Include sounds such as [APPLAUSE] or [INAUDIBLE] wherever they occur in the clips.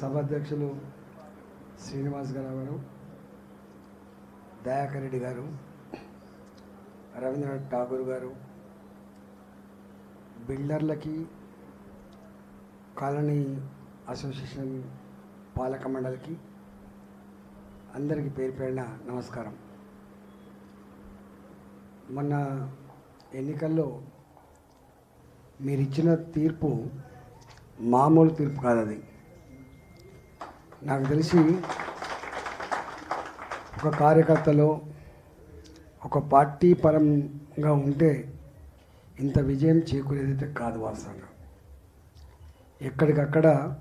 సభాధ్యక్షులు శ్రీనివాస్ గారు గారు దయాకర్ రెడ్డి గారు రవీంద్రనాథ్ ఠాగూర్ గారు బిల్డర్లకి కాలనీ అసోసియేషన్ పాలక మండలికి అందరికీ పేరు పేరిన నమస్కారం. మొన్న ఎన్నికల్లో మీరిచ్చిన తీర్పు మామూలు తీర్పు కాదు అది నాకు తెలిసి ఒక కార్యకర్తలో ఒక పార్టీ పరంగా ఉంటే ఇంత విజయం చేకూరేదైతే కాదు వాస్తవంగా. ఎక్కడికక్కడ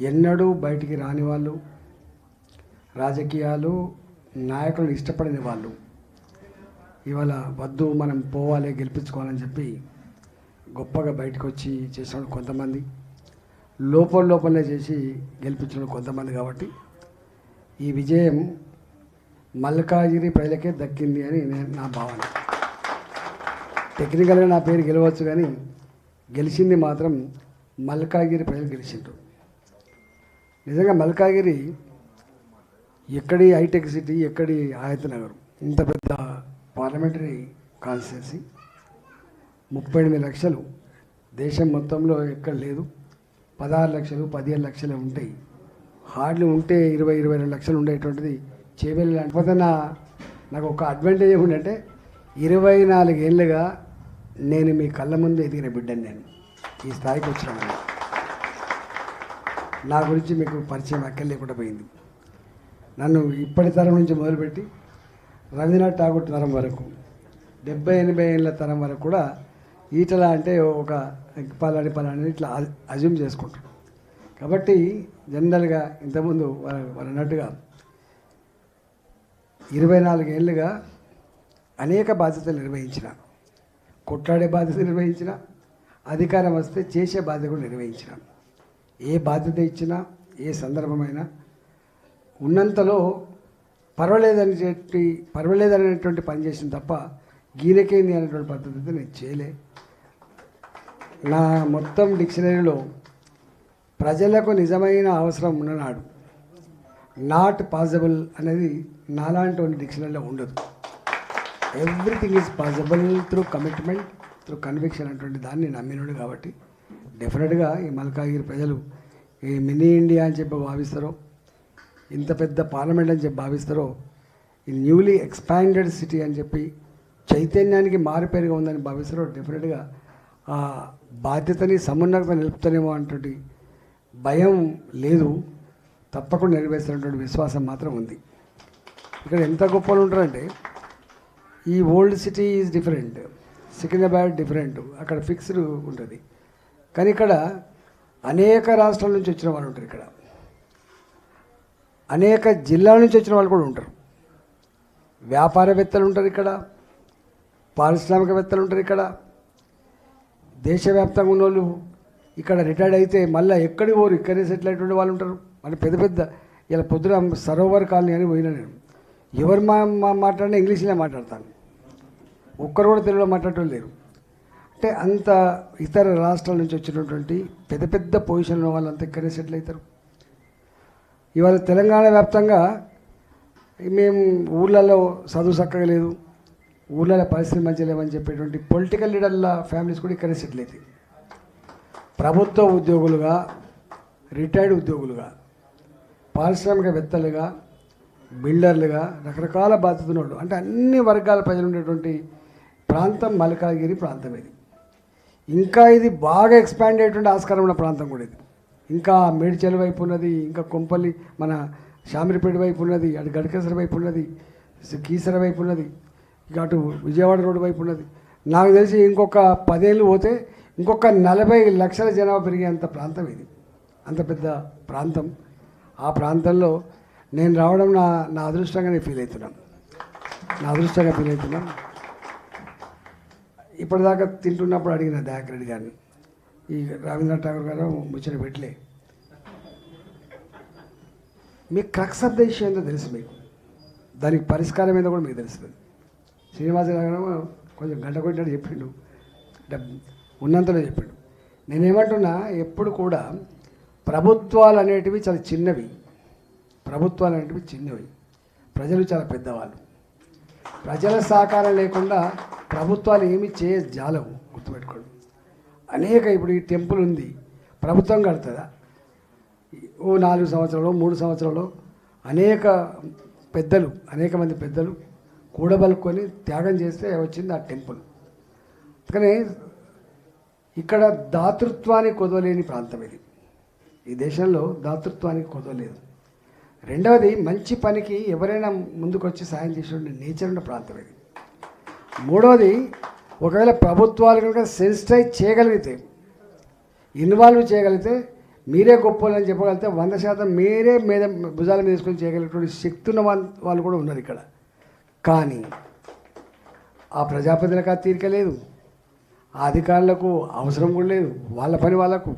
ఎన్నడూ బయటికి రాని వాళ్ళు రాజకీయాలు నాయకులను ఇష్టపడని వాళ్ళు ఇవాళ వద్దు మనం పోవాలి గెలిపించుకోవాలని చెప్పి గొప్పగా బయటకు వచ్చి చేసిన కొంతమంది. లోపల లోపలనే చేసి గెలిపించిన కొంతమంది కాబట్టి ఈ విజయం మల్కాజిరి ప్రజలకే దక్కింది అని నేను నా భావన. టెక్నికల్గా నా పేరు గెలవచ్చు కానీ గెలిచింది మాత్రం మల్కాగిరి ప్రజలు గెలిచిండ్రు. నిజంగా మల్కాగిరి ఎక్కడి హైటెక్ సిటీ ఎక్కడి ఆయత నగరం? ఇంత పెద్ద పార్లమెంటరీ కాన్స్టిట్యున్సీ. ముప్పై ఎనిమిది లక్షలు. దేశం మొత్తంలో ఎక్కడ లేదు. పదహారు లక్షలు పదిహేను లక్షలు ఉంటాయి. హార్డ్లీ ఉంటే ఇరవై ఇరవై రెండు లక్షలు ఉండేటువంటిది చేపలు లేకపోతే నా నాకు ఒక అడ్వాంటేజ్ ఏమిటంటే ఇరవై నాలుగేళ్ళుగా నేను మీ కళ్ళ ముందు ఎదిగిన బిడ్డని నేను. ఈ స్థాయికి వచ్చినాను నా గురించి మీకు పరిచయం అక్కడ లేకుండా పోయింది. నన్ను ఇప్పటి తరం నుంచి మొదలుపెట్టి రవీంద్రనాథ్ ఠాగూర్ తరం వరకు డెబ్బై ఎనభై ఏళ్ళ తరం వరకు కూడా ఈటల అంటే ఒక పలాని పలాని ఇట్లా అజ్యూమ్ చేసుకుంటారు. కాబట్టి జనరల్గా ఇంతకుముందు వారు వారు అన్నట్టుగా ఇరవై నాలుగేళ్ళుగా అనేక బాధ్యతలు నిర్వహించిన కొట్లాడే బాధ్యత నిర్వహించిన అధికారం వస్తే చేసే బాధ్యత కూడా నిర్వహించిన ఏ బాధ్యత ఇచ్చినా ఏ సందర్భమైనా ఉన్నంతలో పర్వాలేదని చెప్పి పర్వాలేదనేటువంటి పని చేసిన తప్ప గీలకేంది అనేటువంటి పద్ధతి అయితే నేను చేయలే. నా మొత్తం డిక్షనరీలో ప్రజలకు నిజమైన అవసరం ఉన్ననాడు నాట్ పాసిబుల్ అనేది నాలాంటి డిక్షనరీలో ఉండదు. Everything is possible through commitment through conviction అటువంటి దాన్ని నమ్మినడు కాబట్టి డెఫినెట్గా ఈ మల్కాగిరి ప్రజలు ఈ మినీ ఇండియా అని చెప్పి భావిస్తారో ఇంత పెద్ద పార్లమెంట్ అని చెప్పి భావిస్తారో ఈ న్యూలీ ఎక్స్పాండెడ్ సిటీ అని చెప్పి చైతన్యానికి మారిపేరుగా ఉందని భావిస్తారో డెఫినెట్గా ఆ బాధ్యతని సమున్నత నిలుపుతానేమో అన్నటువంటి భయం లేదు. తప్పకుండా నెరవేర్చినటువంటి విశ్వాసం మాత్రం ఉంది. ఇక్కడ ఎంత గొప్పలు ఉంటారంటే ఈ old city is different Secunderabad different అక్కడ ఫిక్స్డ్ ఉంటుంది. కానీ ఇక్కడ అనేక రాష్ట్రాల నుంచి వచ్చిన వాళ్ళు ఉంటారు ఇక్కడ. అనేక జిల్లాల నుంచి వచ్చిన వాళ్ళు కూడా ఉంటారు. వ్యాపారవేత్తలు ఉంటారు ఇక్కడ. పారిశ్రామికవేత్తలు ఉంటారు ఇక్కడ. దేశవ్యాప్తంగా ఉన్న వాళ్ళు ఇక్కడ రిటైర్డ్ అయితే మళ్ళీ ఎక్కడికి పోరు ఇక్కడే సెటిల్ అయినటువంటి వాళ్ళు ఉంటారు. మళ్ళీ పెద్ద పెద్ద ఇలా పొద్దున సరోవర్ కాలనీ అని పోయినా నేను. ఎవరు మా మా మాట్లాడినా ఇంగ్లీష్లో మాట్లాడతాను. ఒక్కరు కూడా తెలుగులో మాట్లాడటం లేరు. అంటే అంత ఇతర రాష్ట్రాల నుంచి వచ్చినటువంటి పెద్ద పెద్ద పొజిషన్లో వాళ్ళంతా ఇక్కడే సెటిల్ అవుతారు. ఇవాళ తెలంగాణ వ్యాప్తంగా మేము ఊళ్ళల్లో చదువు చక్కగా లేదు. ఊళ్ళలో పరిస్థితి మంచిగా లేవని చెప్పేటువంటి పొలిటికల్ లీడర్ల ఫ్యామిలీస్ కూడా ఇక్కడే సెటిల్ అవుతాయి ప్రభుత్వ ఉద్యోగులుగా రిటైర్డ్ ఉద్యోగులుగా పారిశ్రామికవేత్తలుగా బిల్డర్లుగా రకరకాల బాధ్యతలు అంటే అన్ని వర్గాల ప్రజలు ఉండేటువంటి ప్రాంతం మల్కాగిరి ప్రాంతం ఇది. ఇంకా ఇది బాగా ఎక్స్పాండ్ అయ్యేటువంటి ఆస్కారం ఉన్న ప్రాంతం కూడా ఇది. ఇంకా మేడ్చల్ వైపు ఉన్నది ఇంకా కొంపల్లి మన శామిరిపేట వైపు ఉన్నది అటు గడకేశ్వర వైపు ఉన్నది కీసర వైపు ఉన్నది. ఇక అటు విజయవాడ రోడ్డు వైపు ఉన్నది. నాకు తెలిసి ఇంకొక పదేళ్ళు పోతే ఇంకొక నలభై లక్షల జనాభా పెరిగేంత ప్రాంతం ఇది. అంత పెద్ద ప్రాంతం. ఆ ప్రాంతంలో నేను రావడం నా నా అదృష్టంగానే ఫీల్ అవుతున్నాను. నా అదృష్టంగా ఫీల్ అవుతున్నాను. ఇప్పటిదాకా తింటున్నప్పుడు అడిగిన దయాకర్ రెడ్డి గారిని ఈ రవీంద్రనాథ్ ఠాగూర్ గారు ముచ్చట పెట్టలే. మీకు క్రక్స్ ఆఫ్ ద ఇష్యూ ఏందో తెలుసు మీకు. దానికి పరిష్కారం ఏందో కూడా మీకు తెలుస్తుంది. శ్రీనివాస గారు కొంచెం గంట కొట్టినట్టు చెప్పిండు. అంటే ఉన్నంతలో చెప్పిండు. నేనేమంటున్నా ఎప్పుడు కూడా ప్రభుత్వాలు అనేటివి చాలా చిన్నవి. ప్రభుత్వాలు అనేటివి చిన్నవి. ప్రజలు చాలా పెద్దవాళ్ళు. ప్రజల సహకారం లేకుండా ప్రభుత్వాలు ఏమి చేయ జాలవు గుర్తుపెట్టుకోండి. అనేక ఇప్పుడు ఈ టెంపుల్ ఉంది ప్రభుత్వం కడుతుందా? ఓ నాలుగు సంవత్సరాలు మూడు సంవత్సరాలు అనేక పెద్దలు అనేక మంది పెద్దలు కూడబలుకొని త్యాగం చేస్తే వచ్చింది ఆ టెంపుల్. కానీ ఇక్కడ దాతృత్వానికి కొదవలేని ప్రాంతం ఇది. ఈ దేశంలో దాతృత్వానికి కొదవలేదు రెండవది మంచి పనికి ఎవరైనా ముందుకొచ్చి సాయం చేసే నేచర్ ఉన్న ప్రాంతం ఇది. మూడవది ఒకవేళ ప్రభుత్వాలు కనుక సెన్సిటైజ్ చేయగలిగితే ఇన్వాల్వ్ చేయగలిగితే మీరే గొప్పని చెప్పగలిగితే వంద శాతం మీరే మీద భుజాల మీద తీసుకొని చేయగలిగినటువంటి శక్తి ఉన్న వాళ్ళు కూడా ఉన్నారు ఇక్కడ. కానీ ఆ ప్రజాపతిలకు ఆ తీరిక లేదు. ఆ అధికారులకు అవసరం కూడా లేదు. వాళ్ళ పని వాళ్ళకు.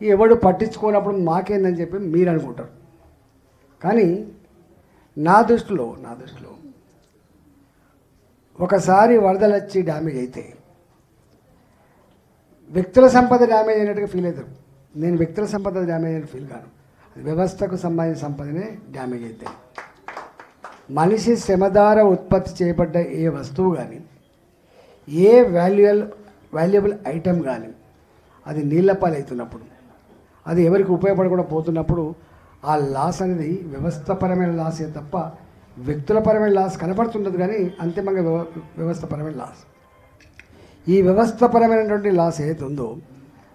ఎవడు పట్టించుకోనప్పుడు మాకేందని చెప్పి మీరు అనుకుంటారు. కానీ నా దృష్టిలో నా దృష్టిలో ఒకసారి వరదలు వచ్చి డ్యామేజ్ అయితే వ్యక్తుల సంపద డ్యామేజ్ అయినట్టుగా ఫీల్ అవుతారు. నేను వ్యక్తుల సంపద డ్యామేజ్ అయినట్టు ఫీల్ కాను. వ్యవస్థకు సంబంధించిన సంపదనే డ్యామేజ్ అవుతాయి మనిషి శ్రమ ద్వారా ఉత్పత్తి చేయబడ్డ ఏ వస్తువు కానీ ఏ వాల్యుయల్ వాల్యుయబుల్ ఐటెం కానీ అది నీళ్ళ పాలవుతున్నప్పుడు అది ఎవరికి ఉపయోగపడకుండా పోతున్నప్పుడు ఆ లాస్ అనేది వ్యవస్థపరమైన లాసే తప్ప వ్యక్తులపరమైన లాస్ కనపడుతున్నది కానీ అంతిమంగా వ్యవ వ్యవస్థపరమైన లాస్. ఈ వ్యవస్థపరమైనటువంటి లాస్ ఏదైతే ఉందో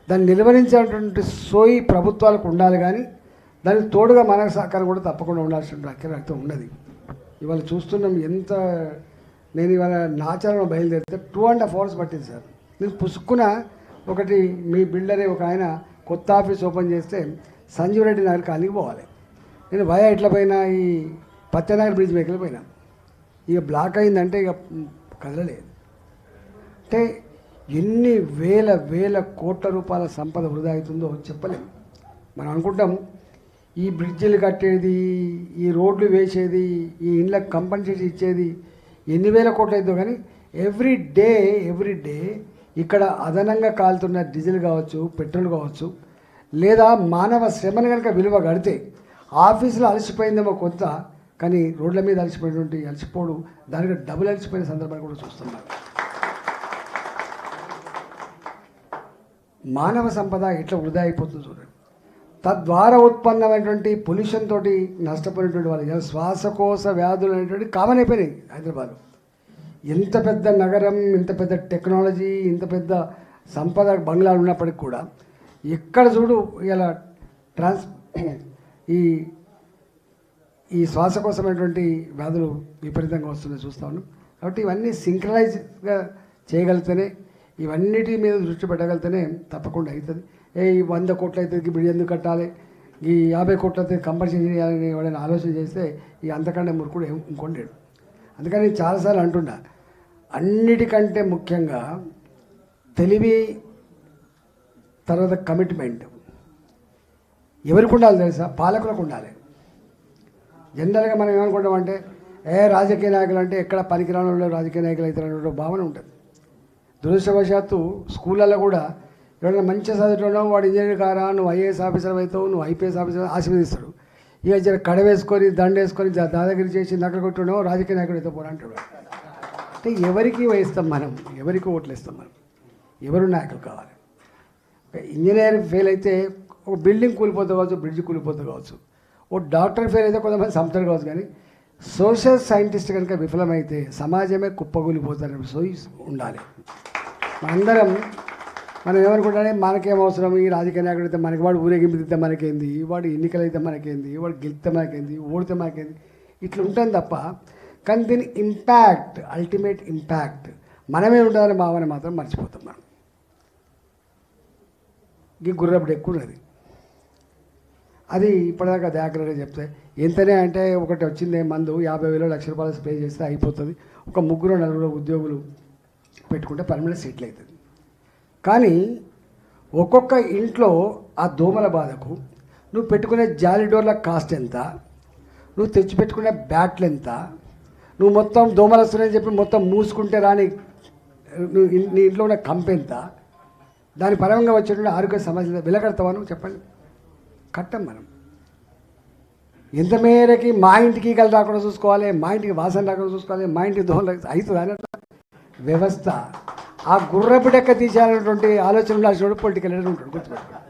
దాన్ని నిలువరించేటువంటి సోయి ప్రభుత్వాలకు ఉండాలి కానీ దానికి తోడుగా మానవ సహకారం కూడా తప్పకుండా ఉండాల్సిన అక్కడ ఉన్నది. ఇవాళ చూస్తున్నాం ఎంత నేను ఇవాళ నాచారం బయలుదేరితే టూ అండ్ హాఫ్ అవర్స్ పట్టింది సార్. నేను పుసుక్కున ఒకటి మీ బిల్డరే ఒక ఆయన కొత్త ఆఫీస్ ఓపెన్ చేస్తే సంజీవ్ రెడ్డి నగర్ కాలనీకి పోవాలి. నేను భయ ఎట్ల పోయినా ఈ పత్యనగర్ బ్రిడ్జ్ మేకలు పోయినా. ఇక బ్లాక్ అయిందంటే ఇక కదలలేదు. అంటే ఎన్ని వేల వేల కోట్ల రూపాయల సంపద వృధా అవుతుందో చెప్పలేం. మనం అనుకుంటాం ఈ బ్రిడ్జిలు కట్టేది ఈ రోడ్లు వేసేది ఈ ఇండ్లకు కంపెన్సేషన్ ఇచ్చేది ఎన్ని వేల కోట్లు అవుతుందో కానీ ఎవ్రీ డే ఎవ్రీ డే ఇక్కడ అదనంగా కాలుతున్న డీజిల్ కావచ్చు పెట్రోల్ కావచ్చు లేదా మానవ శ్రమను కనుక విలువ కడితే ఆఫీసులో అలసిపోయిందేమో కొంత కానీ రోడ్ల మీద అలసిపోయినటువంటి అలసిపోడు దానికి డబుల్ అలసిపోయిన సందర్భాలు కూడా చూస్తున్నాం. మానవ సంపద ఎట్లా వృధా అయిపోతుంది చూడండి. తద్వారా ఉత్పన్నమైనటువంటి పొల్యూషన్ తోటి నష్టపోయినటువంటి వాళ్ళు శ్వాసకోశ వ్యాధులు అనేటువంటి కామన్ అయిపోయినాయి హైదరాబాద్. ఎంత పెద్ద నగరం ఇంత పెద్ద టెక్నాలజీ ఇంత పెద్ద సంపద బంగ్లాలు ఉన్నప్పటికి కూడా ఎక్కడ చూడు ఇలా ట్రాన్స్ [CLEARS THROAT] ఈ ఈ శ్వాసకోశమైనటువంటి వ్యాధులు విపరీతంగా వస్తున్నాయి చూస్తా ఉన్నాం. కాబట్టి ఇవన్నీ సింక్రనైజ్గా చేయగలిగితేనే ఇవన్నిటి మీద దృష్టి పెట్టగలిగితేనే తప్పకుండా అవుతుంది. ఏ ఈ వంద కోట్లు అయితే ఇప్పుడు ఎందుకు కట్టాలి? ఈ యాభై కోట్లు అయితే కంపల్సరీ చేయాలని ఎవరైనా ఆలోచన చేస్తే ఈ అంతకంటే మురుకుడు ఏం ఇంకొండేడు అందుకని నేను చాలాసార్లు అంటున్నా అన్నిటికంటే ముఖ్యంగా తెలివి తర్వాత కమిట్మెంట్. ఎవరికి ఉండాలి తెలుసా? పాలకులకు ఉండాలి. జనరల్గా మనం ఏమనుకుంటామంటే ఏ రాజకీయ నాయకులు అంటే ఎక్కడ పనికిరాని వాళ్ళు రాజకీయ నాయకులు అవుతారనే భావన ఉంటుంది. దురదృష్టవశాత్తు స్కూళ్ళల్లో కూడా ఎవరైనా మంచిగా చదువుతున్నావు వాడు ఇంజనీర్ కారా నువ్వు ఐఏఎస్ ఆఫీసర్ అవుతావు నువ్వు ఐపీఎస్ ఆఫీసర్ ఆశీర్వదిస్తాడు. ఇక జర కడవేసుకొని దండేసుకొని దాదాగిరి చేసి నకలు కొట్టున్నావు రాజకీయ నాయకుడు అయితే పోరా అంటాడు అంటే ఎవరికి వేస్తాం మనం? ఎవరికి ఓట్లు ఇస్తాం మనం? ఎవరు నాయకులు కావాలి? ఇంజనీర్ ఫెయిల్ అయితే ఒక బిల్డింగ్ కూలిపోతూ కావచ్చు బ్రిడ్జ్ కూలిపోతూ కావచ్చు. ఓ డాక్టర్ ఫెయిల్ అయితే కొంతమంది సంస్థలు కావచ్చు కానీ సోషల్ సైంటిస్ట్ కనుక విఫలమైతే సమాజమే కుప్పగూలిపోతారని సోయి ఉండాలి. మనందరం మనం ఏమనుకుంటానే మనకేం అవసరం? ఈ రాజకీయ నాయకుడు అయితే మనకి వాడు ఊరేగింపు తిద్దే మనకేంది? వాడు ఎన్నికలు అయితే మనకేంది? వాడు గెలిస్తే మనకేంది? ఓడితే మనకేంది? ఇట్లా ఉంటుంది తప్ప కానీ దీని ఇంపాక్ట్ అల్టిమేట్ ఇంపాక్ట్ మనమే ఉండాలని భావన మాత్రం మర్చిపోతాం మనం. ఈ గుర్రప్పుడు ఎక్కువ ఉన్నది. అది ఇప్పటిదాకా దయాకరగా చెప్తే ఎంతనే అంటే ఒకటి వచ్చింది మందు యాభై వేలు లక్ష రూపాయలు స్ప్రే చేస్తే అయిపోతుంది. ఒక ముగ్గురు నలుగురు ఉద్యోగులు పెట్టుకుంటే పర్మనెంట్ సెటిల్ అవుతుంది కానీ ఒక్కొక్క ఇంట్లో ఆ దోమల బాధకు నువ్వు పెట్టుకునే జాలి డోర్ల కాస్ట్ ఎంత? నువ్వు తెచ్చిపెట్టుకునే బ్యాట్లు ఎంత? నువ్వు మొత్తం దోమలు వస్తున్నాయని చెప్పి మొత్తం మూసుకుంటే రాని నువ్వు నీ ఇంట్లో ఉన్న కంపె ఎంత? దాని పరంగా వచ్చేటువంటి ఆరోగ్య సమస్యలు వెలగడతావా నువ్వు? చెప్పండి. కట్టం మనం. ఎంత మేరకి మా ఇంటికి ఈగలు రాకుండా చూసుకోవాలి మా ఇంటికి వాసన రాకుండా చూసుకోవాలి మా ఇంటికి దోహం అవుతుంది అని వ్యవస్థ. ఆ గుర్రపు డెక్క తీసేయాలన్నటువంటి ఆలోచన ఉండాల్సిన పొలిటికల్ లీడర్ ఉంటాడు గుర్తుపెట్టుకోండి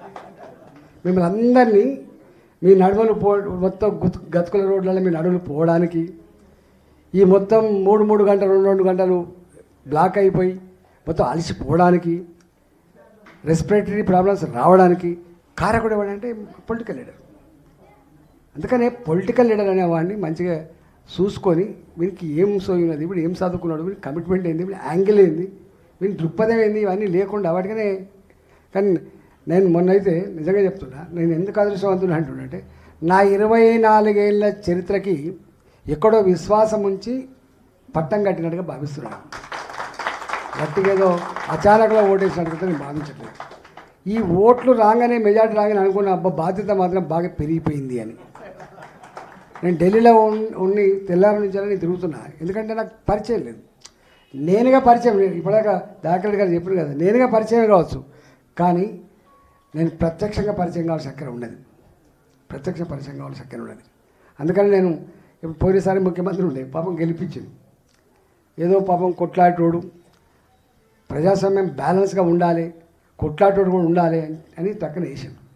మిమ్మల్ని అందరినీ మీ నడుమలు పో మొత్తం గుత్- గతుకుల రోడ్లలో మీ నడుములు పోవడానికి ఈ మొత్తం మూడు మూడు గంటలు రెండు రెండు గంటలు బ్లాక్ అయిపోయి మొత్తం అలసిపోవడానికి రెస్పిరేటరీ ప్రాబ్లమ్స్ రావడానికి కారకుడు ఎవడంటే పొలిటికల్ లీడర్ అందుకనే పొలిటికల్ లీడర్ అనేవాడిని మంచిగా చూసుకొని వీనికి ఏం సోయినది ఇప్పుడు ఏం చదువుకున్నాడు వీడి కమిట్మెంట్ ఏంది వీడి యాంగిల్ ఏంది వీళ్ళు దృక్పథం ఏంది? ఇవన్నీ లేకుండా వాటికనే కానీ నేను మొన్నైతే నిజంగా చెప్తున్నా నేను ఎందుకు అదృష్టవంతుడు అంటుండంటే నా ఇరవై నాలుగేళ్ళ చరిత్రకి ఎక్కడో విశ్వాసం ఉంచి పట్టం కట్టినట్టుగా భావిస్తున్నాను. గట్టిగేదో ఏదో ఓటేసినట్టుగా నేను భావించట్లేదు. ఈ ఓట్లు రాగానే మెజార్టీ రాగానే అనుకున్న అబ్బా బాధ్యత మాత్రం బాగా పెరిగిపోయింది అని. నేను ఢిల్లీలో ఉన్- ఉండి తెల్లారి నుంచి నేను తిరుగుతున్నా. ఎందుకంటే నాకు పరిచయం లేదు. నేనుగా పరిచయం ఇప్పటిదాకా దాకరెడ్డి గారు చెప్పారు కదా నేనుగా పరిచయం కావచ్చు. కానీ నేను ప్రత్యక్షంగా పరిచయం కావాల్సిన చక్కెర ఉండదు. ప్రత్యక్ష పరిచయం కావాల్సిన చక్కెర ఉండదు. అందుకని నేను ఇప్పుడు పోయినసారి ముఖ్యమంత్రి ఉండే పాపం గెలిపించింది. ఏదో పాపం కొట్లాటోడు ప్రజాస్వామ్యం బ్యాలెన్స్గా ఉండాలి కొట్లాటోడు కూడా ఉండాలి అని- తక్కన పక్కన వేసాను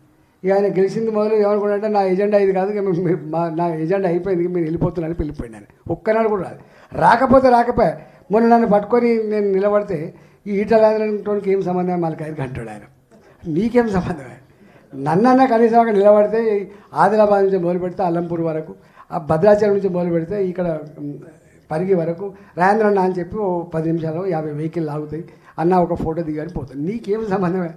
ఇక ఆయన గెలిచింది మొదలు ఏమనుకున్నాడంటే నా ఎజెండా ఇది కాదు మా నా ఎజెండా అయిపోయింది మీరు వెళ్ళిపోతున్నారని వెళ్ళిపోయింది ఆయన ఒక్కనాడు కూడా రాదు రాకపోతే రాకపోయా మొన్న నన్ను పట్టుకొని నేను నిలబడితే ఈ ఈటలాంటి ఏం సంబంధం? మళ్ళీ అంటాడు ఆయన. నీకేం సంబంధం నన్నన్నా కనీసం అక్కడ నిలబడితే ఆదిలాబాద్ నుంచి మొదలు పెడితే అల్లంపూర్ వరకు ఆ భద్రాచలం నుంచి మొదలు పెడితే ఇక్కడ పరిగి వరకు రాయంద్రన్న అని చెప్పి ఓ పది నిమిషాలు యాభై వెహికల్ ఆగుతాయి అన్న ఒక ఫోటో దిగాని పోతుంది నీకేం సంబంధమే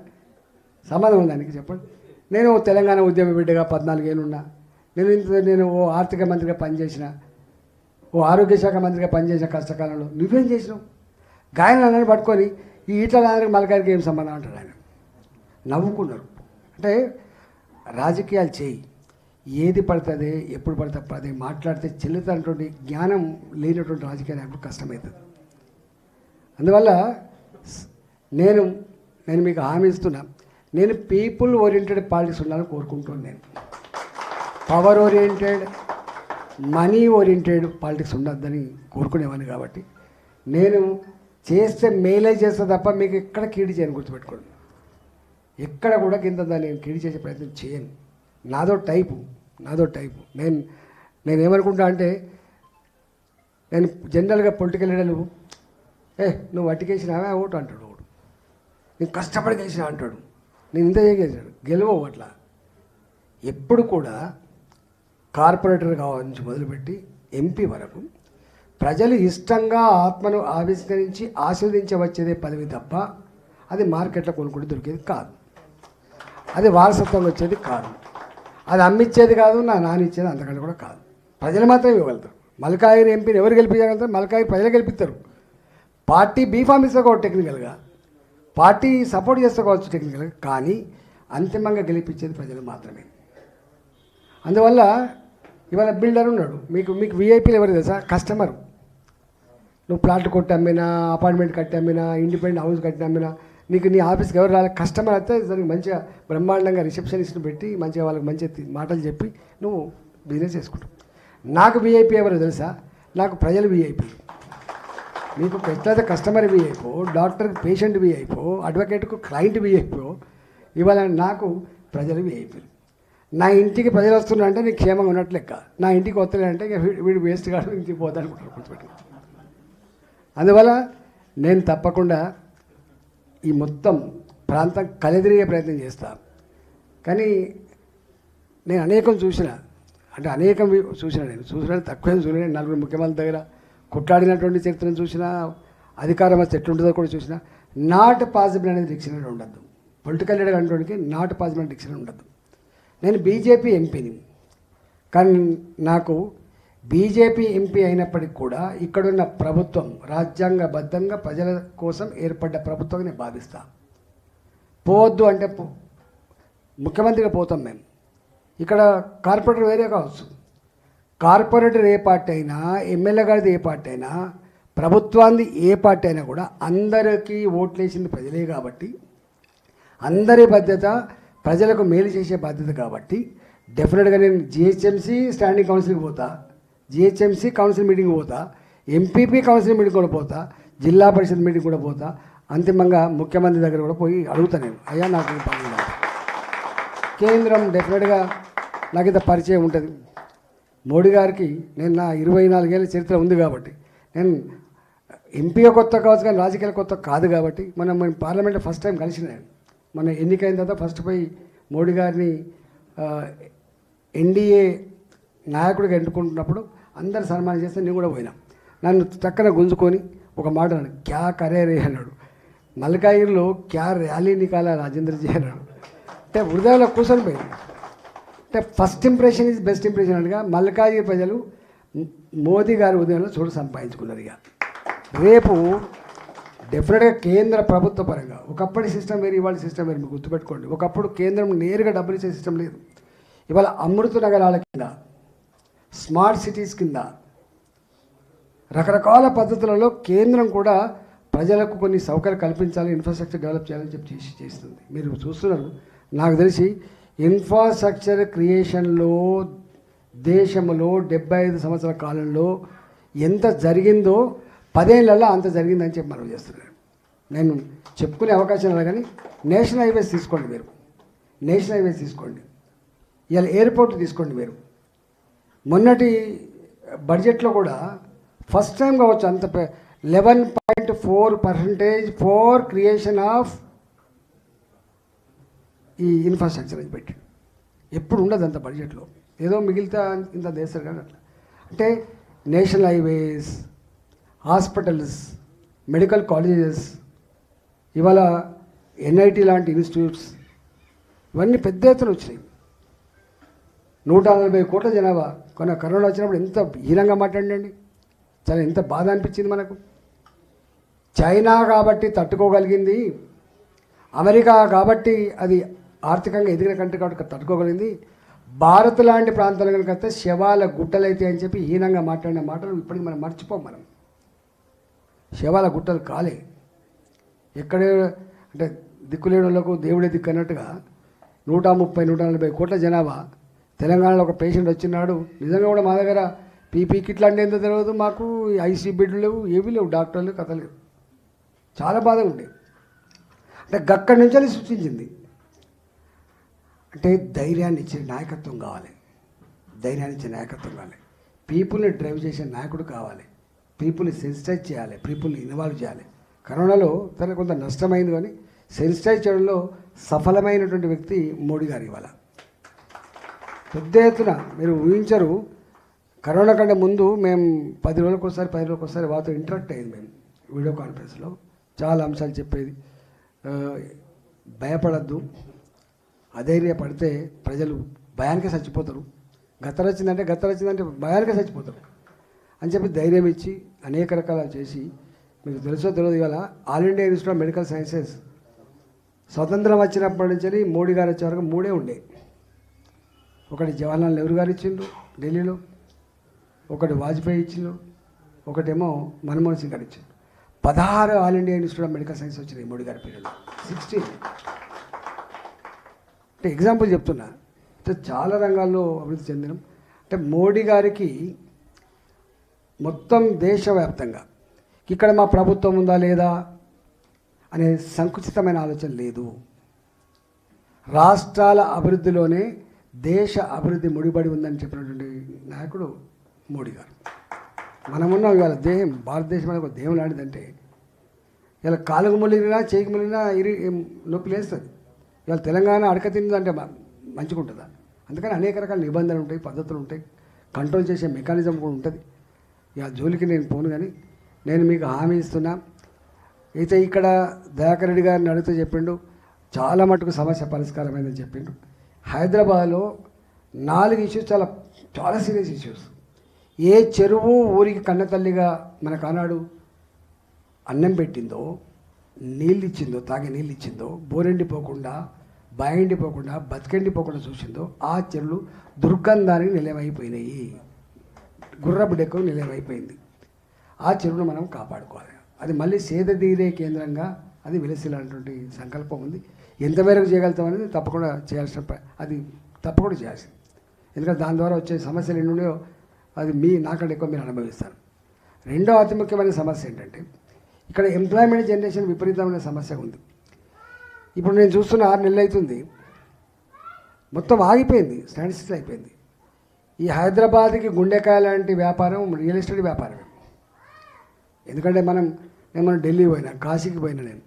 సంబంధం ఉంది దానికి చెప్పండి? నేను తెలంగాణ ఉద్యమ బిడ్డగా పద్నాలుగేళ్ళు నేను ఇంత నేను ఓ ఆర్థిక మంత్రిగా పనిచేసిన. ఓ ఆరోగ్య శాఖ మంత్రిగా పనిచేసిన కష్టకాలంలో నువ్వేం చేసినావు? గాయన నన్ను పట్టుకొని ఈ ఈట్ల రాజరికి మలకారికి ఏం సంబంధం అంటారు ఆయన. నవ్వుకున్నారు. అంటే రాజకీయాలు చేయి. ఏది పడుతుంది ఎప్పుడు పడితే అప్పుడు అది మాట్లాడితే చెల్లుతున్నటువంటి జ్ఞానం లేనటువంటి రాజకీయాలు ఎప్పుడు కష్టమవుతుంది. అందువల్ల నేను నేను మీకు హామీ ఇస్తున్నా. నేను పీపుల్ ఓరియంటెడ్ పాలిటిక్స్ ఉండాలని కోరుకుంటున్నాను నేను. Power oriented money oriented politics ఉండొద్దని కోరుకునేవాడిని కాబట్టి నేను చేస్తే మేలే చేస్తే తప్ప మీకు ఎక్కడ కీడి చేయను గుర్తుపెట్టుకోండి. ఎక్కడ కూడా కింద నేను కీడి చేసే ప్రయత్నం చేయను. నాదో టైపు నాదో టైపు. నేను నేను ఏమనుకుంటా అంటే నేను జనరల్గా పొలిటికల్ లీడర్లు ఏ నువ్వు వట్టికేసినావా ఓటు అంటాడు ఒకడు నేను కష్టపడి గెలిచిన అంటాడు. నేను ఇంత చేసాడు గెలవవు అట్లా. ఎప్పుడు కూడా కార్పొరేటర్ నుంచి మొదలుపెట్టి ఎంపీ వరకు ప్రజలు ఇష్టంగా ఆత్మను ఆవిష్కరించి ఆస్వాదించవచ్చేదే పదవి తప్ప అది మార్కెట్లో కొనుక్కుంటే దొరికేది కాదు. అది వారసత్వం వచ్చేది కాదు. అది అమ్మిచ్చేది కాదు నా నాన్న ఇచ్చేది అంతకంటే కూడా కాదు. ప్రజలు మాత్రమే ఇవ్వగలుగుతారు. మల్కాయిని ఎంపీని ఎవరు గెలిపించగలుగుతారు? మల్కాయి ప్రజలు గెలిపిస్తారు. పార్టీ బీఫామ్ ఇస్తాకోవచ్చు టెక్నికల్గా పార్టీ సపోర్ట్ చేసుకోవచ్చు టెక్నికల్గా కానీ అంతిమంగా గెలిపించేది ప్రజలు మాత్రమే. అందువల్ల ఇవాళ బిల్డర్ ఉన్నాడు. మీకు మీకు విఐపీలు ఎవరు తెలుసా? కస్టమర్. నువ్వు ప్లాట్ కొట్టి అమ్మినా అపార్ట్మెంట్ కట్టి అమ్మినా ఇండిపెండెంట్ హౌస్ కట్టి అమ్మినా నీకు నీ ఆఫీస్కి ఎవరు రాలేదు కస్టమర్ అయితే దానికి మంచిగా బ్రహ్మాండంగా రిసెప్షనిస్ట్ పెట్టి మంచిగా వాళ్ళకి మంచి మాటలు చెప్పి నువ్వు బిజినెస్ చేసుకుంటావు. నాకు విఐపీ ఎవరు తెలుసా? నాకు ప్రజలు విఐపీ మీకు ఎట్లయితే కస్టమర్ విఐపో డాక్టర్కి పేషెంట్ విఐపో అడ్వకేట్కు క్లయింట్ విఐపో ఇవాళ నాకు ప్రజలు విఐపీలు నా ఇంటికి ప్రజలు వస్తున్నారంటే నీకు క్షేమంగా ఉన్నట్లు లెక్క. నా ఇంటికి వస్తలేదంటే ఇక వీడు- వేస్ట్ కాదు ఇంటికి పోతా కూర్చోబెట్టి అందువల్ల నేను తప్పకుండా ఈ మొత్తం ప్రాంతం కలిదిరిగే ప్రయత్నం చేస్తా. కానీ నేను అనేకం చూసిన అంటే అనేకం చూసిన నేను. చూసిన తక్కువ చూసిన నలుగురు ముఖ్యమంత్రి దగ్గర కొట్లాడినటువంటి చరిత్రను చూసిన అధికారం వస్తే ఎట్లుంటుందో కూడా చూసిన నాట్ పాసిబుల్ అనేది డిక్షనరీ ఉండద్దు. పొలిటికల్ లీడర్ అనేటువంటి నాట్ పాసిబుల్ డిక్షనరీ ఉండద్దు. నేను బీజేపీ ఎంపీని. కానీ నాకు బీజేపీ ఎంపీ అయినప్పటికీ కూడా ఇక్కడున్న ప్రభుత్వం రాజ్యాంగబద్ధంగా ప్రజల కోసం ఏర్పడ్డ ప్రభుత్వం నేను భావిస్తా. పోవద్దు అంటే ముఖ్యమంత్రిగా పోతాం మేము. ఇక్కడ కార్పొరేటర్ వేరే కావచ్చు. కార్పొరేటర్ ఏ పార్టీ అయినా ఎమ్మెల్యే గారిది ఏ పార్టీ అయినా ప్రభుత్వాన్ని ఏ పార్టీ అయినా కూడా అందరికీ ఓట్లేసింది ప్రజలే కాబట్టి అందరి బాధ్యత ప్రజలకు మేలు చేసే బాధ్యత కాబట్టి డెఫినెట్గా నేను జిహెచ్ఎంసీ స్టాండింగ్ కౌన్సిల్కి పోతా జిహెచ్ఎంసీ కౌన్సిల్ మీటింగ్ పోతా ఎంపీపీ కౌన్సిల్ మీటింగ్ కూడా పోతా జిల్లా పరిషత్ మీటింగ్ కూడా పోతా అంతిమంగా ముఖ్యమంత్రి దగ్గర కూడా పోయి అడుగుతా నేను. అయ్యా నాకు కేంద్రం డెఫినెట్గా నాకు ఇంత పరిచయం ఉంటుంది. మోడీ గారికి నేను నా ఇరవై నాలుగేళ్ళ చరిత్ర ఉంది కాబట్టి నేను ఎంపీగా కొత్త కావచ్చు కానీ రాజకీయాలు కొత్త కాదు కాబట్టి మనం మనం పార్లమెంట్లో ఫస్ట్ టైం కలిసిన నేను. మన ఎన్నికైన తర్వాత ఫస్ట్ పోయి మోడీ గారిని ఎన్డీఏ నాయకుడిగా ఎన్నుకుంటున్నప్పుడు అందరు సన్మానం చేస్తే నేను కూడా పోయినా. నన్ను చక్కన గుంజుకొని ఒక మాట అన్నాడు క్యా కరే రే అన్నాడు. మల్కాయిర్లో క్యా ర్యాలీ నికాలా రాజేంద్రజీ అన్నాడు. అంటే హృదయంలో కూర్చొని పోయింది అంటే first impression is best impression అనగా మల్కాయి ప్రజలు మోదీ గారి ఉదయంలో చోటు సంపాదించుకున్నారు ఇక. రేపు డెఫినెట్గా కేంద్ర ప్రభుత్వ పరంగా. ఒకప్పటి సిస్టమ్ వేరు ఇవాళ సిస్టమ్ వేరు. మీకు గుర్తుపెట్టుకోండి. ఒకప్పుడు కేంద్రం నేరుగా డబ్బులు ఇచ్చే సిస్టమ్ లేదు. ఇవాళ అమృత నగరాల కింద స్మార్ట్ సిటీస్ కింద రకరకాల పద్ధతులలో కేంద్రం కూడా ప్రజలకు కొన్ని సౌకర్యాలు కల్పించాలి ఇన్ఫ్రాస్ట్రక్చర్ డెవలప్ చేయాలని చెప్పి చేసి చేస్తుంది. మీరు చూస్తున్నారు. నాకు తెలిసి ఇన్ఫ్రాస్ట్రక్చర్ క్రియేషన్లో దేశంలో డెబ్బై ఐదు సంవత్సరాల కాలంలో ఎంత జరిగిందో పదేళ్ళలో అంత జరిగిందని చెప్పి మనం చేస్తున్నాను నేను చెప్పుకునే అవకాశం లేదు కానీ నేషనల్ హైవేస్ తీసుకోండి మీరు. నేషనల్ హైవేస్ తీసుకోండి. ఇలా ఎయిర్పోర్ట్ తీసుకోండి మీరు. మొన్నటి బడ్జెట్లో కూడా ఫస్ట్ టైం కావచ్చు అంత eleven point four percentage for creation of ఈ ఇన్ఫ్రాస్ట్రక్చర్ అని పెట్టి. ఎప్పుడు ఉండదు అంత బడ్జెట్లో. ఏదో మిగిలితే ఇంత దేశారు కానీ అట్లా. అంటే national highways hospitals medical colleges ఇవాళ ఎన్ఐటి లాంటి ఇన్స్టిట్యూట్స్ ఇవన్నీ పెద్ద ఎత్తున వచ్చినాయి. నూట నలభై కోట్ల జనాభా. కొన్న కరోనా వచ్చినప్పుడు ఎంత హీనంగా మాట్లాడండి చాలా ఎంత బాధ అనిపించింది మనకు. చైనా కాబట్టి తట్టుకోగలిగింది. అమెరికా కాబట్టి అది ఆర్థికంగా ఎదిగిన కంట్రీ కాబట్టి తట్టుకోగలిగింది. భారత్ లాంటి ప్రాంతాలు కనుక వస్తే శవాల గుట్టలైతే అని చెప్పి హీనంగా మాట్లాడిన మాటలు ఇప్పటికి మనం మర్చిపోం మనం. శవాల గుట్టలు కాలే. ఎక్కడే అంటే దిక్కులేని దేవుడే దిక్కు అన్నట్టుగా నూట ముప్పై నూట నలభై కోట్ల జనాభా. తెలంగాణలో ఒక పేషెంట్ వచ్చినాడు. నిజంగా కూడా మా దగ్గర పీపీ కిట్లు అంటే ఎంత తెలియదు మాకు. ఐసీ బెడ్లు లేవు ఏమీ లేవు డాక్టర్లు కథ లేవు చాలా బాధగా ఉండే. అంటే గక్కడి నుంచి అది సృష్టించింది. అంటే ధైర్యాన్ని ఇచ్చే నాయకత్వం కావాలి. ధైర్యాన్ని ఇచ్చే నాయకత్వం కావాలి. పీపుల్ని డ్రైవ్ చేసే నాయకుడు కావాలి. పీపుల్ని సెన్సిటైజ్ చేయాలి పీపుల్ని ఇన్వాల్వ్ చేయాలి. కరోనాలో తన కొంత నష్టమైంది కానీ సెన్సిటైజ్ చేయడంలో సఫలమైనటువంటి వ్యక్తి మోడీ గారు ఇవాళ. పెద్ద ఎత్తున మీరు ఊహించరు కరోనా కంటే ముందు మేము పది రోజులకు ఒకసారి పది రోజులకు ఒకసారి వాళ్ళతో ఇంటరాక్ట్ అయ్యింది మేము వీడియో కాన్ఫరెన్స్లో చాలా అంశాలు చెప్పేది. భయపడద్దు అధైర్యపడితే ప్రజలు భయానికే చచ్చిపోతారు. గత్తర వచ్చిందంటే గత్తర వచ్చిందంటే భయానికే చచ్చిపోతారు. అని చెప్పి ధైర్యం ఇచ్చి అనేక రకాలు చేసి మీకు తెలుసో తెలియదు ఇవాళ All India Institute of Medical Sciences స్వతంత్రం వచ్చినప్పటి నుంచి మోడీ గారు వచ్చే వరకు మూడే ఉండే. ఒకటి జవహర్లాల్ నెహ్రూ గారు ఇచ్చిండు ఢిల్లీలో ఒకటి వాజ్పేయి ఇచ్చిండు ఒకటేమో మన్మోహన్ సింగ్ గారు ఇచ్చిండు. పదహారు All India Institute of Medical Science వచ్చినాయి మోడీ గారి పీరియడ్లో. సిక్స్టీన్. అంటే ఎగ్జాంపుల్ చెప్తున్నా. అంటే చాలా రంగాల్లో అభివృద్ధి చెందినాం. అంటే మోడీ గారికి మొత్తం దేశవ్యాప్తంగా ఇక్కడ మా ప్రభుత్వం ఉందా లేదా అనే సంకుచితమైన ఆలోచన లేదు. రాష్ట్రాల అభివృద్ధిలోనే దేశ అభివృద్ధి ముడిపడి ఉందని చెప్పినటువంటి నాయకుడు మోడీ గారు. మనమున్న ఇవాళ దేహం భారతదేశం అనేది ఒక దేహం లాంటిదంటే ఇలా కాలుగు ములిగినా చేయికి ములిగినా ఇరి నొప్పి లేస్తుంది. ఇవాళ తెలంగాణ అడక తిందంటే మంచిగా ఉంటుందా అందుకని అనేక రకాల నిబంధనలు ఉంటాయి పద్ధతులు ఉంటాయి కంట్రోల్ చేసే మెకానిజం కూడా ఉంటుంది. ఇక జోలికి నేను పోను కానీ నేను మీకు హామీ ఇస్తున్నా. అయితే ఇక్కడ దయాకర్ రెడ్డి గారిని అడిగితే చెప్పిండు చాలా మటుకు సమస్య పరిష్కారమైందని చెప్పిండు. హైదరాబాద్లో నాలుగు ఇష్యూస్ చాలా చాలా సీరియస్ ఇష్యూస్ ఏ చెరువు ఊరికి కన్నతల్లిగా మనకు ఆనాడు అన్నం పెట్టిందో నీళ్ళు ఇచ్చిందో తాగే నీళ్ళు ఇచ్చిందో బోరెండిపోకుండా బాయండిపోకుండా బతికెండిపోకుండా చూసిందో ఆ చెరువులు దుర్గంధానికి నిలయమైపోయినాయి గుర్రపు డెక్కు నిలయమైపోయింది. ఆ చెరువును మనం కాపాడుకోవాలి. అది మళ్ళీ సేద తీరే కేంద్రంగా అది విలసిల్లాంటి సంకల్పం ఉంది. ఎంతమేరకు చేయగలుగుతాం అనేది తప్పకుండా చేయాల్సిన అది తప్పకుండా చేయాల్సింది. ఎందుకంటే దాని ద్వారా వచ్చే సమస్యలు ఎన్ని ఉన్నాయో అది మీ నాకంటే ఎక్కువ మీరు అనుభవిస్తారు. రెండో అతి ముఖ్యమైన సమస్య ఏంటంటే ఇక్కడ ఎంప్లాయ్మెంట్ జనరేషన్ విపరీతమైన సమస్య ఉంది. ఇప్పుడు నేను చూస్తున్న ఆరు నెలలు అవుతుంది. మొత్తం ఆగిపోయింది. స్టాండ్ అయిపోయింది. ఈ హైదరాబాద్కి గుండెకాయ లాంటి వ్యాపారం రియల్ ఎస్టేట్ వ్యాపారమే. ఎందుకంటే మనం నేను మనం ఢిల్లీ పోయినా కాశీకి పోయినా నేను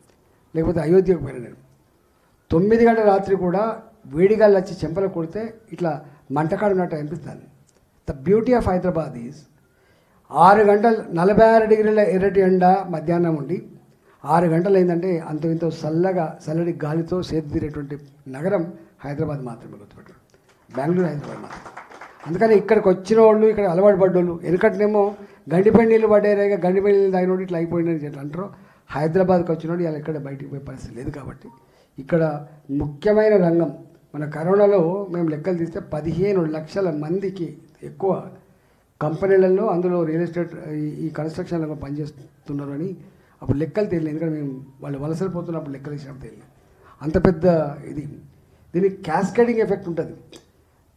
లేకపోతే అయోధ్యకు పోయినా నేను. తొమ్మిది గంటల రాత్రి కూడా వేడిగాళ్ళు వచ్చి చెంపలు కొడితే ఇట్లా మంటకాడు ఉన్నట్టు అనిపిస్తుంది. The beauty of Hyderabad is ఆరు గంటలు నలభై ఆరు డిగ్రీల ఎర్రటి ఎండ మధ్యాహ్నం ఉండి ఆరు గంటలు అయిందంటే అంత ఇంత చల్లగా చల్లటి గాలితో సేద తీరేటువంటి నగరం హైదరాబాద్ మాత్రమే గుర్తుపెట్టారు బెంగళూరు హైదరాబాద్ మాత్రమే. అందుకని ఇక్కడికి వచ్చిన వాళ్ళు ఇక్కడ అలవాటు పడ్డోళ్ళు ఎందుకంటేనేమో గండిపెండి నీళ్ళు పడ్డాయి గండిపెండి నీళ్ళు తాగినోడు ఇట్లా అయిపోయిందని ఇట్లా అంటారు. హైదరాబాద్కి వచ్చినోడు ఇలా ఇక్కడ బయటికి పోయే పరిస్థితి లేదు కాబట్టి. ఇక్కడ ముఖ్యమైన రంగం మన కరోనాలో మేము లెక్కలు తీస్తే పదిహేను లక్షల మందికి ఎక్కువ కంపెనీలలో అందులో రియల్ ఎస్టేట్ ఈ- కన్స్ట్రక్షన్లో కన్స్ట్రక్షన్ పనిచేస్తున్నారు అని అప్పుడు లెక్కలు తెలియదు ఎందుకంటే మేము వాళ్ళు వలసలు పోతున్నప్పుడు లెక్కలు ఇచ్చినప్పుడు తెలియదు అంత పెద్ద ఇది. దీనికి క్యాస్కేడింగ్ ఎఫెక్ట్ ఉంటుంది.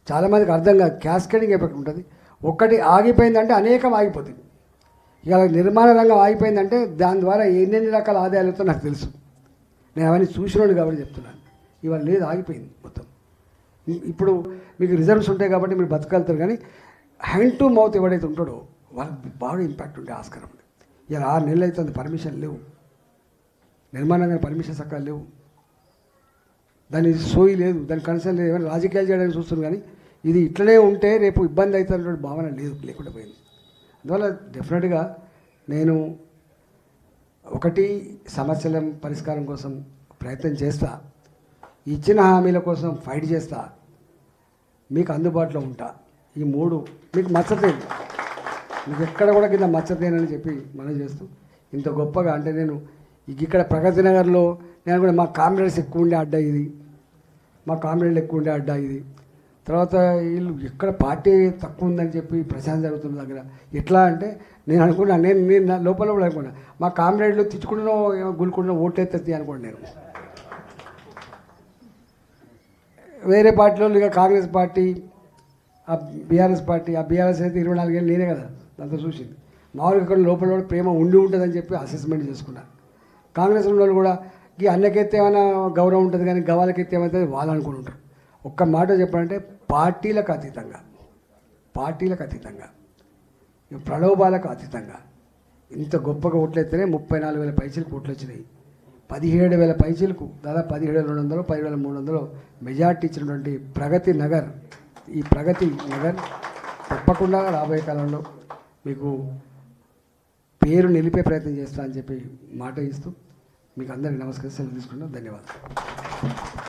చాలామందికి అర్థం కాదు. క్యాస్కేడింగ్ ఎఫెక్ట్ ఉంటుంది? ఒక్కటి ఆగిపోయిందంటే అనేకం ఆగిపోతుంది ఇక నిర్మాణ రంగం ఆగిపోయిందంటే దాని ద్వారా ఎన్నెన్ని రకాల ఆదాయాలతో నాకు తెలుసు. నేను అవన్నీ చూసినోళ్ళు కాబట్టి చెప్తున్నాను. ఇవాళ లేదు ఆగిపోయింది మొత్తం. ఇప్పుడు మీకు రిజర్వ్స్ ఉంటాయి కాబట్టి మీరు బతకగలుగుతారు కానీ హ్యాండ్ టు మౌత్ ఎవడైతే ఉంటాడో వాళ్ళకి బాగా ఇంపాక్ట్ ఉండే ఆస్కారం ఉంది ఇలా ఆరు నెలలు అవుతుంది పర్మిషన్ లేవు. నిర్మాణంగా పర్మిషన్ సక్కగా లేవు. దాని సోయి లేదు దాని కన్సర్న్ లేదు. ఏమైనా రాజకీయాలు చేయడానికి చూస్తుంది కానీ ఇది ఇట్లనే ఉంటే రేపు ఇబ్బంది అవుతున్న భావన లేదు లేకుండా పోయింది. అందువల్ల డెఫినెట్గా నేను ఒకటి సమస్యల పరిష్కారం కోసం ప్రయత్నం చేస్తా ఇచ్చిన హామీల కోసం ఫైట్ చేస్తా మీకు అందుబాటులో ఉంటా. ఈ మూడు మీకు మచ్చతేను మీకు ఎక్కడ కూడా కింద మచ్చతేనని చెప్పి మనం చేస్తూ ఇంత గొప్పగా అంటే నేను ఇక్కడ ప్రగతి నగర్లో నేను కూడా మా కామ్రేడ్స్ ఎక్కువ ఉండే అడ్డ ఇది. మా కామ్రేడ్లు ఎక్కువ ఉండే అడ్డా ఇది. తర్వాత వీళ్ళు ఎక్కడ పార్టీ తక్కువ ఉందని చెప్పి ప్రశాంత్ జరుగుతున్న దగ్గర. ఎట్లా అంటే నేను అనుకున్నా నేను నేను లోపల కూడా అనుకున్నా మా కామ్రేడ్లు తిట్టుకుంటున్నా గులుకుంటున్నా ఓట్లెత్తి అనుకోండి నేను. వేరే పార్టీలో ఇక కాంగ్రెస్ పార్టీ ఆ బీఆర్ఎస్ పార్టీ ఆ బీఆర్ఎస్ అయితే ఇరవై నాలుగేళ్ళు నేనే కదా దాంతో చూసింది. మామూలుగా ఇక్కడ లోపల కూడా ప్రేమ ఉండి ఉంటుందని చెప్పి అసెస్మెంట్ చేసుకున్నా. కాంగ్రెస్ ఉన్న వాళ్ళు కూడా ఈ అన్నకైతే ఏమైనా గౌరవం ఉంటుంది కానీ గవాలకైతే ఏమవుతుంది వాళ్ళు అనుకుని ఉంటారు ఒక్క మాట చెప్పాలంటే పార్టీలకు అతీతంగా. పార్టీలకు అతీతంగా. ఈ ప్రలోభాలకు అతీతంగా. ఇంత గొప్పగా ఓట్లయితేనే ముప్పై నాలుగు వేల పైసలకు ఓట్లు వచ్చినాయి. పదిహేడు వేల పైసలకు దాదాపు పదిహేడు వేల రెండు వందలు పదివేల మూడు వందలు మెజార్టీ ఇచ్చినటువంటి ప్రగతి నగర్. ఈ ప్రగతి నగర్ తప్పకుండా రాబోయే కాలంలో మీకు పేరు నిలిపే ప్రయత్నం చేస్తా అని చెప్పి మాట ఇస్తూ మీకు అందరికీ నమస్కారం. సెలవు తీసుకుంటాం ధన్యవాదాలు.